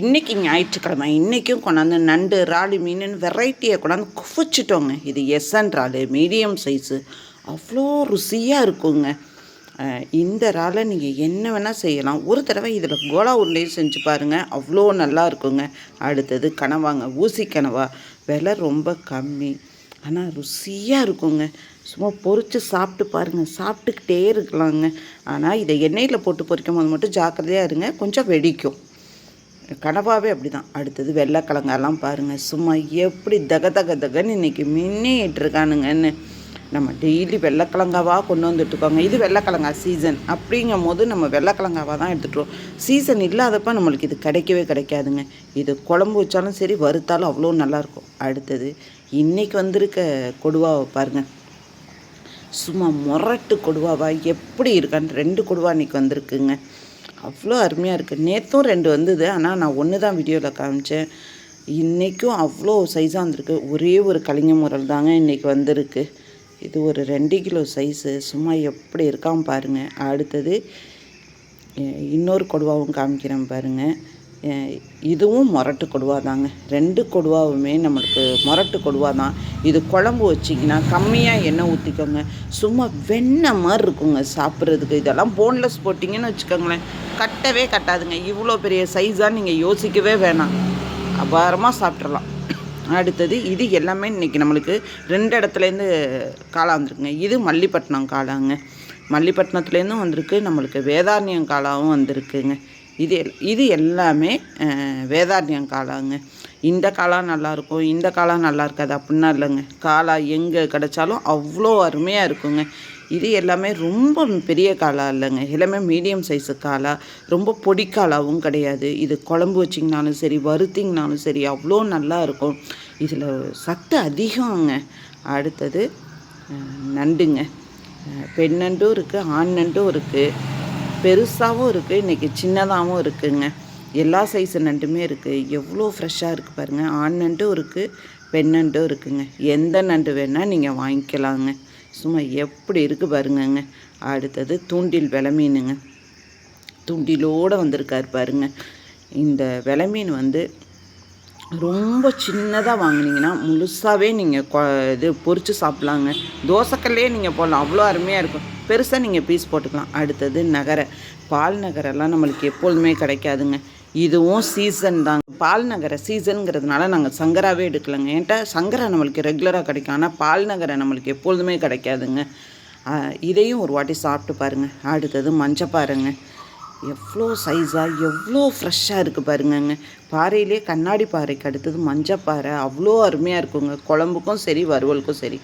இன்றைக்கி ஞாயிற்றுக்கிழமை இன்றைக்கும் கொண்டாந்து நண்டு இறாலு மீன் வெரைட்டியை கொண்டாந்து குவிச்சிட்டோங்க. இது எஸ்என் இறாலு மீடியம் சைஸு அவ்வளோ ருசியாக இருக்குங்க. இந்த இறாலை நீங்கள் என்ன வேணால் செய்யலாம். ஒரு தடவை இதில் கோலா உருண்டையும் செஞ்சு பாருங்கள் அவ்வளோ நல்லா இருக்குங்க. அடுத்தது கனவாங்க. ஊசி கனவா. விலை ரொம்ப கம்மி. ஆனால் ருசியாக இருக்குங்க. சும்மா பொரித்து சாப்பிட்டு பாருங்கள் சாப்பிட்டுக்கிட்டே இருக்கலாங்க. ஆனால் இதை எண்ணெயில் போட்டு பொரிக்கும் போது மட்டும் ஜாக்கிரதையாக இருங்க. கொஞ்சம் வெடிக்கும். கனவாவே அப்படி தான் அடுத்தது வெள்ளைக்கிழங்கெல்லாம் பாருங்கள் சும்மா எப்படி தக தக தகன்னு இன்றைக்கி மின்னிட்டு இருக்கானுங்கன்னு. நம்ம டெய்லி வெள்ளைக்கிழங்காவாக கொண்டு வந்துட்டு இருக்கோங்க. இது வெள்ளைக்கிழங்கா சீசன் அப்படிங்கும் போது நம்ம வெள்ளைக்கிழங்காவாக தான் எடுத்துகிட்டோம் சீசன் இல்லாதப்ப நம்மளுக்கு இது கிடைக்கவே கிடைக்காதுங்க. இது குழம்பு வச்சாலும் சரி வறுத்தாலும் அவ்வளோ நல்லாயிருக்கும். அடுத்தது இன்றைக்கி வந்திருக்க கொடுவாவை பாருங்கள் சும்மா முரட்டு கொடுவாவா? எப்படி இருக்கான்னு ரெண்டு கொடுவா இன்றைக்கி வந்திருக்குங்க. அவ்வளோ அருமையாக இருக்குது நேற்றும் ரெண்டு வந்தது. ஆனால் நான் ஒன்று தான் வீடியோவில் காமிச்சேன். இன்றைக்கும் அவ்வளோ சைஸாக வந்திருக்கு. ஒரே ஒரு கலிங்க முரல் தாங்க இன்றைக்கி வந்திருக்கு. இது ஒரு ரெண்டு கிலோ சைஸு சும்மா எப்படி இருக்கான் பாருங்கள் அடுத்தது இன்னொரு கொடுவாவும் காமிக்கிறேன் பாருங்கள் இதுவும் மொரட்டு கொடுவா தாங்க. ரெண்டு கொடுவாவுமே நம்மளுக்கு மொரட்டு கொடுவா தான். இது குழம்பு வச்சிங்கன்னா கம்மியாக எண்ணெய் ஊற்றிக்கோங்க சும்மா வெண்ணெய் மாதிரி இருக்குங்க சாப்பிட்றதுக்கு. இதெல்லாம் போன்லெஸ் போட்டிங்கன்னு வச்சுக்கோங்களேன். கட்டவே கட்டாதுங்க. இவ்வளோ பெரிய சைஸாக நீங்கள் யோசிக்கவே வேணாம். அபாரமாக சாப்பிட்றலாம் அடுத்தது இது எல்லாமே இன்றைக்கி நம்மளுக்கு ரெண்டு இடத்துலேருந்து காளாக வந்துருக்குங்க. இது மல்லிப்பட்டினம் காளாங்க. மல்லிப்பட்டினத்துலேருந்தும் வந்திருக்கு. நம்மளுக்கு வேதாரண்யம் காளாவும் வந்திருக்குங்க. இது எல்- இது எல்லாமே வேதாரண்யம் காளாங்க இந்த காளா நல்லாயிருக்கும் இந்த காளா நல்லா இருக்காது அப்படின்னா இல்லைங்க. காளா எங்கே கிடைச்சாலும் அவ்வளோ அருமையாக இருக்குங்க. இது எல்லாமே ரொம்ப பெரிய காளா இல்லைங்க. எல்லாமே மீடியம் சைஸு காளா. ரொம்ப பொடி காலாவும் கிடையாது. இது குழம்பு வச்சிங்கனாலும் சரி வறுத்திங்கனாலும் சரி அவ்வளோ நல்லா இருக்கும் இதில் சத்து அதிகங்க. அடுத்தது நண்டுங்க. பெண் நண்டும் இருக்குது ஆண் நண்டும் இருக்குது பெருசாகவும் இருக்குது இன்றைக்கி சின்னதாகவும் இருக்குதுங்க எல்லா சைஸு நண்டுமே இருக்குது எவ்வளோ ஃப்ரெஷ்ஷாக இருக்குது பாருங்கள் ஆண் நண்டும் இருக்குது பெண் நண்டும் இருக்குதுங்க எந்த நண்டு வேணால் நீங்கள் வாங்கிக்கலாங்க. சும்மா எப்படி இருக்குது பாருங்கங்க. அடுத்தது தூண்டில் வில மீனுங்க தூண்டிலோடு வந்திருக்காரு பாருங்க. இந்த விலை மீன் வந்து ரொம்ப சின்னதாக வாங்குனீங்கன்னா முழுசாகவே நீங்கள் இது பொறிச்சு சாப்பிட்லாங்க. தோசைக்கல்லே நீங்கள் போடலாம். அவ்வளோ அருமையாக இருக்கும். பெருசாக நீங்கள் பீஸ் போட்டுக்கலாம். அடுத்தது நகரை. பால் நகரெல்லாம் நம்மளுக்கு எப்பொழுதுமே கிடைக்காதுங்க. இதுவும் சீசன் தாங்க. பால் நகரை சீசனுங்கிறதுனால நாங்கள் சங்கராவே எடுக்கலைங்க. ஏன்ட்டா சங்கரா நம்மளுக்கு ரெகுலராக கிடைக்கும். ஆனால் பால் நகரை நம்மளுக்கு எப்பொழுதுமே கிடைக்காதுங்க. இதையும் ஒரு வாட்டி சாப்பிட்டு பாருங்கள் அடுத்தது மஞ்சப்பாறைங்க எவ்வளோ சைஸாக எவ்வளோ ஃப்ரெஷ்ஷாக இருக்குது பாருங்கங்க. பாறையிலே கண்ணாடி பாறைக்கு அடுத்தது மஞ்சப்பாறை. அவ்வளோ அருமையாக இருக்குங்க. குழம்புக்கும் சரி வறுவலுக்கும் சரி.